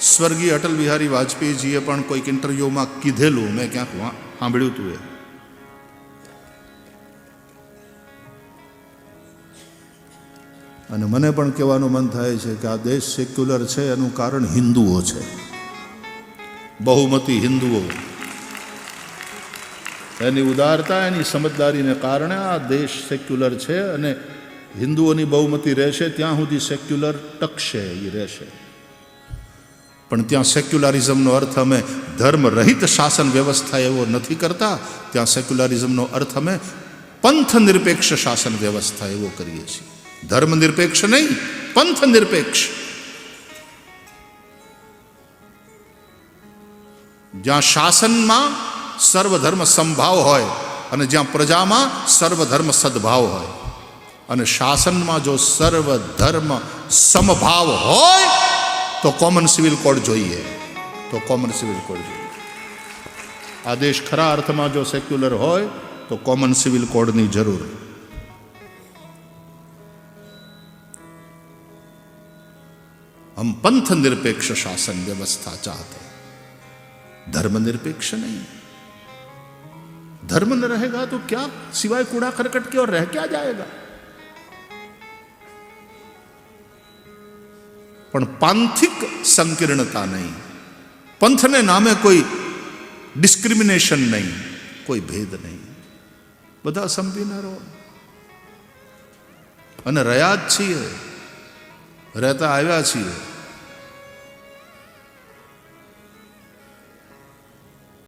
સ્વર્ગીય અટલ બિહારી વાજપેયીજીએ પણ કોઈક ઇન્ટરવ્યૂમાં કીધેલું, મેં ક્યાંક સાંભળ્યું હતું એ. અને મને પણ કહેવાનું મન થાય છે કે આ દેશ સેક્યુલર છે, એનું કારણ હિન્દુઓ છે. બહુમતી હિન્દુઓ. એની ઉદારતા, એની સમજદારીને કારણે આ દેશ સેક્યુલર છે અને હિન્દુઓની બહુમતી રહેશે, ત્યાં સુધી સેક્યુલર ટકશે એ રહેશે. પણ ત્યાં સેક્યુલારિઝમનો અર્થ અમે ધર્મ રહિત શાસન વ્યવસ્થા એવો નથી કરતા. ત્યાં સેક્યુલારિઝમનો અર્થ અમે પંથ નિરપેક્ષ શાસન વ્યવસ્થા એવો કરીએ છીએ. ધર્મ નિરપેક્ષ નહીં, પંથ નિરપેક્ષ. જ્યાં શાસનમાં સર્વધર્મ સંભાવ હોય અને જ્યાં પ્રજામાં સર્વધર્મ સદભાવ હોય. અને શાસનમાં જો સર્વધર્મ સમભાવ હોય તો કોમન સિવિલ કોડ જોઈએ તો કોમન સિવિલ કોડ જોઈએ આ દેશ ખરા અર્થમાં જો સેક્યુલર હોય તો કોમન સિવિલ કોડની જરૂર हम पंथ निरपेक्ष शासन व्यवस्था चाहते हैं धर्म निरपेक्ष नहीं धर्म न रहेगा तो क्या सिवाय कूड़ा करकट के और रह क्या जाएगा પણ પાંથિક સંકીર્ણતા નહીં. પંથને નામે કોઈ ડિસ્ક્રિમિનેશન નહીં, કોઈ ભેદ નહીં. બધા સમજીને રહો અને રહ્યા જ છીએ. રહેતા આવ્યા છીએ.